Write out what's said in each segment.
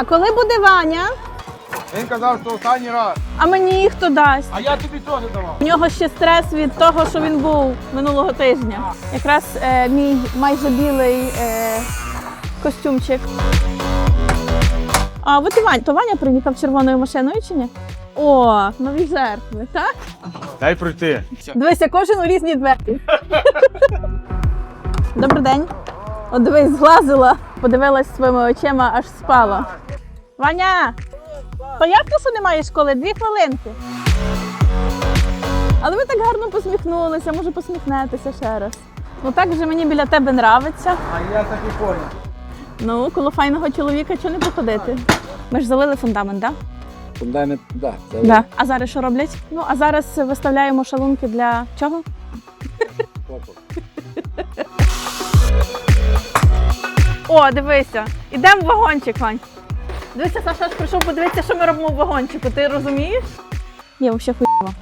А коли буде Ваня? Він казав, що останній раз. А мені хто дасть? А я тобі теж давав. У нього ще стрес від того, що він був минулого тижня. Якраз е, мій майже білий е, костюмчик. А от і Вань, то Ваня приїхав червоною машиною чи ні? О, нові жертви, так? Дай пройти. Дивися, кожен у різні двері. Добрий день. От дивись, зглазила, подивилась своїми очима, аж спала. Ваня! То як то, що немає школи? Дві хвилинки. Але ви так гарно посміхнулися, може посміхнетеся ще раз. Ну так вже мені біля тебе нравиться. А я так і понял. Ну, коло файного чоловіка чого не походити? Ми ж залили фундамент, так? Фундамент, да. це Да? А зараз що роблять? Ну, а зараз виставляємо шалунки для чого? О, дивися, ідемо в вагончик, Вань. Дивися, Саша ж прийшов подивитися, що ми робимо в вагончику. Ти розумієш? Я взагалі хуйова.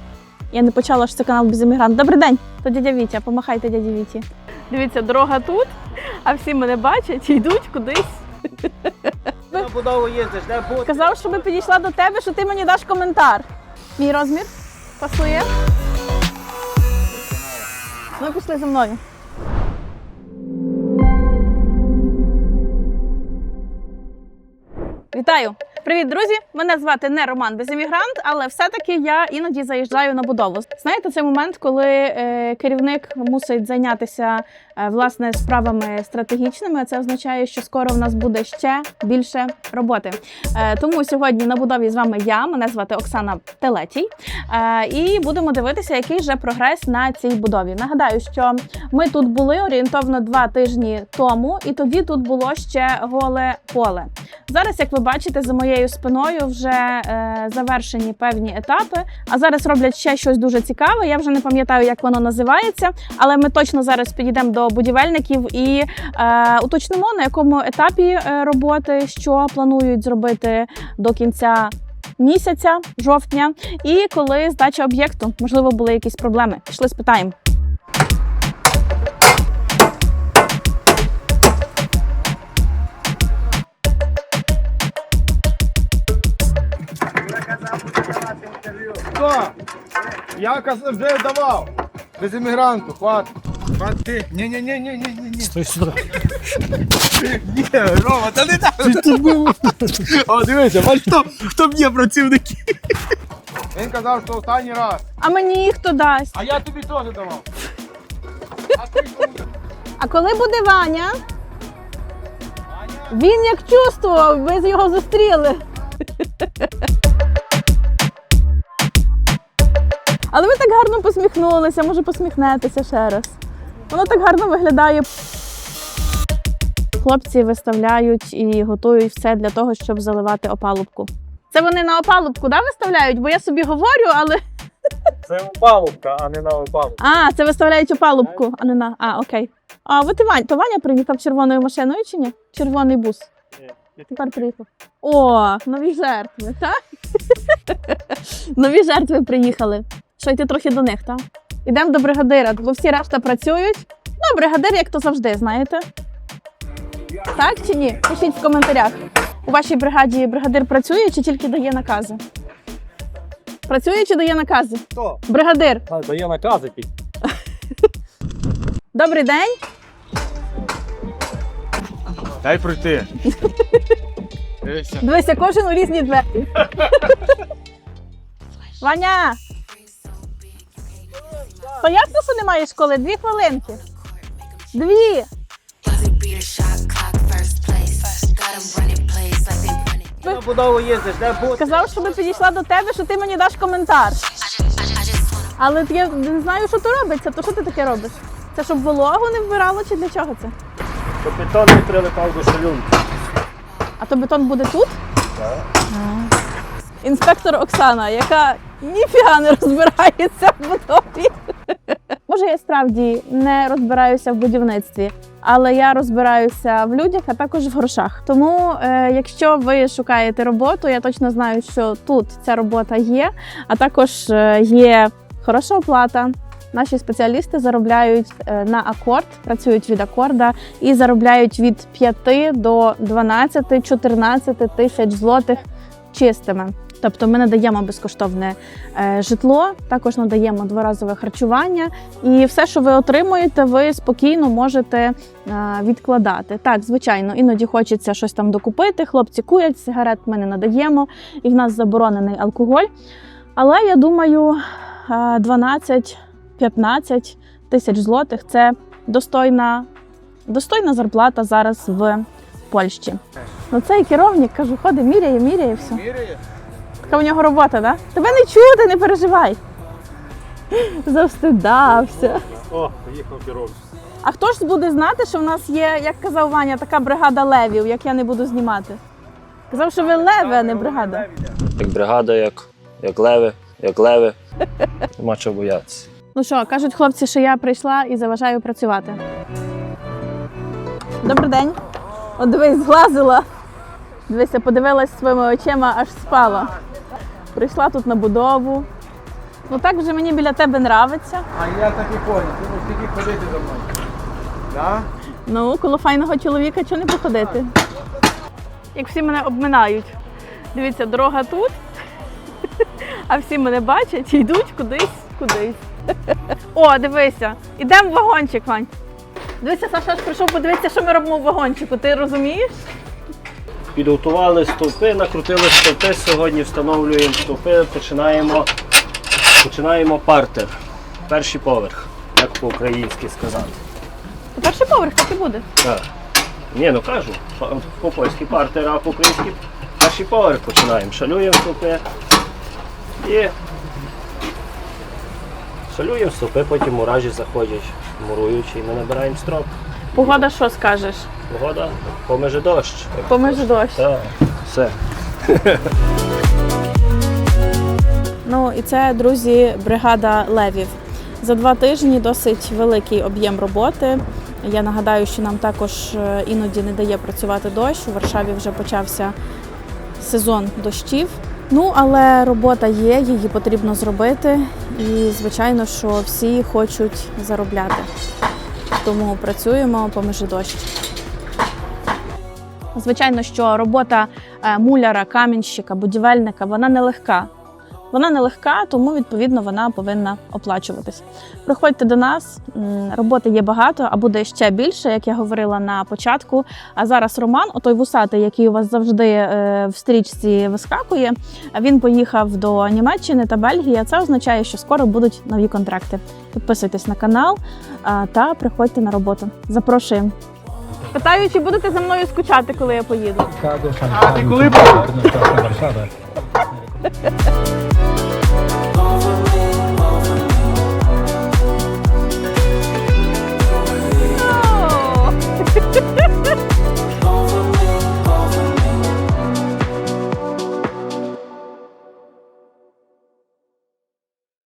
Я не почала, що це канал без іммігрант. Добрий день, то дядя Вітя, помахайте дяді Віті. Дивіться, дорога тут, а всі мене бачать і йдуть кудись. На будову їздиш, де бути? Казав, щоб підійшла до тебе, що ти мені даш коментар. Мій розмір пасує. Ну, пішли за мною. Вітаю! Привіт, друзі! Мене звати не Роман Безіммігрант, але все-таки я іноді заїжджаю на будову. Знаєте, це момент, коли е, керівник мусить зайнятися е, власне справами стратегічними. Це означає, що скоро в нас буде ще більше роботи. Е, тому сьогодні на будові з вами я. Мене звати Оксана Телетій. Е, і будемо дивитися, який же прогрес на цій будові. Нагадаю, що ми тут були орієнтовно два тижні тому, і тоді тут було ще голе поле. Зараз, як ви бачите, за моєю спиною вже е, завершені певні етапи. А зараз роблять ще щось дуже цікаве. Я вже не пам'ятаю, як воно називається, але ми точно зараз підійдемо до будівельників і е, уточнимо на якому етапі е, роботи, що планують зробити до кінця. Місяця жовтня, і коли здача об'єкту, можливо, були якісь проблеми. Пішли спитаємо. Хто? Я казав, вже давав. Без іммігранту, хватить. Хватить ти. Ні, ні, ні, ні, ні, ні, ні. Стой сюди. Ні, Рома, та не так. О, дивися, бач, хто, хто б'є працівники. Він казав, що останній раз. А мені хто дасть? А я тобі теж давав. А ти кому? А коли буде Ваня? Він як чувствував, ви з його зустріли. Але ви так гарно посміхнулися, може посміхнетеся ще раз. Воно так гарно виглядає. Хлопці виставляють і готують все для того, щоб заливати опалубку. Це вони на опалубку да, виставляють, бо я собі говорю, але. Це опалубка, а не на опалубку. А, це виставляють опалубку, а не на. А, окей. А от і Вань, то Ваня приїхав червоною машиною чи ні? Червоний бус. Тепер приїхав. О, нові жертви, так? нові жертви приїхали. Що йти трохи до них, так? Ідемо до бригадира, бо всі решта працюють. Ну, бригадир, як то завжди, знаєте. Так чи ні? Пишіть в коментарях. У вашій бригаді бригадир працює чи тільки дає накази? Працює чи дає накази? Хто? Бригадир, А, дає накази під. добрий день. Дай пройти. Дивися. Дивися, кожен у різні двері. Ваня! First place. Got 'em running plays like they running. На будову їздиш, де бути? Сказав, щоб підійшла до тебе, що ти мені даш коментар. Але я не знаю, що то робиться. То що ти таке робиш? Це щоб вологу не вбирало чи для чого це? Щоб бетон не прилипав до шалюнки. А то бетон буде тут? А. Інспектор Оксана, яка ніфіга не розбирається в будові. Може, я справді не розбираюся в будівництві, але я розбираюся в людях, а також в грошах. Тому, е, якщо ви шукаєте роботу, я точно знаю, що тут ця робота є, а також е, є хороша оплата, Наші спеціалісти заробляють е, на акорд, працюють від акорда і заробляють від 5 до 12-14 тисяч злотих чистими. Тобто ми надаємо безкоштовне е, житло, також надаємо дворазове харчування, і все, що ви отримуєте, ви спокійно можете е, відкладати. Так, звичайно, іноді хочеться щось там докупити. Хлопці курять, сигарет ми не надаємо, і в нас заборонений алкоголь. Але я думаю, е, 12-15 тисяч злотих це достойна, достойна зарплата зараз в Польщі. Ну цей керівник, кажу, ходить, міряє, міряє все. Міряє? Така у нього робота, да? Тебе не чути, не переживай. Завстидався. О, поїхав керовник. А хто ж буде знати, що в нас є, як казав Ваня, така бригада левів, як я не буду знімати? Казав, що ви леви, а не бригада. Як бригада, як, як леви, як леви. Нема чого боятися. Ну що, кажуть хлопці, що я прийшла і заважаю працювати. Добрий день. От дивись, зглазила. Дивися, подивилась своїми очима, аж спала. Прийшла тут на будову. Ну так вже мені біля тебе нравиться. А я так і понял, ти можеш тільки ходити за мною. Да? Ну, коло файного чоловіка чого не походити? Як всі мене обминають. Дивіться, дорога тут, а всі мене бачать і йдуть кудись, кудись. О, дивися, ідемо в вагончик, Вань. Дивися, Саша прийшов подивитися, що ми робимо в вагончику. Ти розумієш? Підготували стовпи, накрутили стовпи. Сьогодні встановлюємо стовпи, починаємо, починаємо партер. Перший поверх, як по-українськи сказати. То перший поверх так і буде. Так. Ні, ну кажу, по-польськи партер, а по-українськи перший поверх починаємо. Шалюємо стовпи і шалюємо стовпи, потім муражі заходять, муруючи, і ми набираємо строп. Погода, що скажеш? Погода, помиже дощ. як Помиже дощ. Так, все. Ну і це, друзі, бригада левів. За два тижні досить великий об'єм роботи. Я нагадаю, що нам також е, іноді не дає працювати дощ. У Варшаві вже почався сезон дощів. Ну, але робота є, її потрібно зробити. І, звичайно, що всі хочуть заробляти. Тому працюємо поміж дощ. Звичайно, що робота е, муляра, камінщика, будівельника вона нелегка. Вона нелегка, тому відповідно вона повинна оплачуватись. Приходьте до нас, роботи є багато, а буде ще більше, як я говорила на початку. А зараз Роман, отой вусатий, який у вас завжди е, в стрічці вискакує, він поїхав до Німеччини та Бельгії. Це означає, що скоро будуть нові контракти. Підписуйтесь на канал та приходьте на роботу. Запрошуємо. Питаю, чи будете за мною скучати, коли я поїду? А ти коли будеш?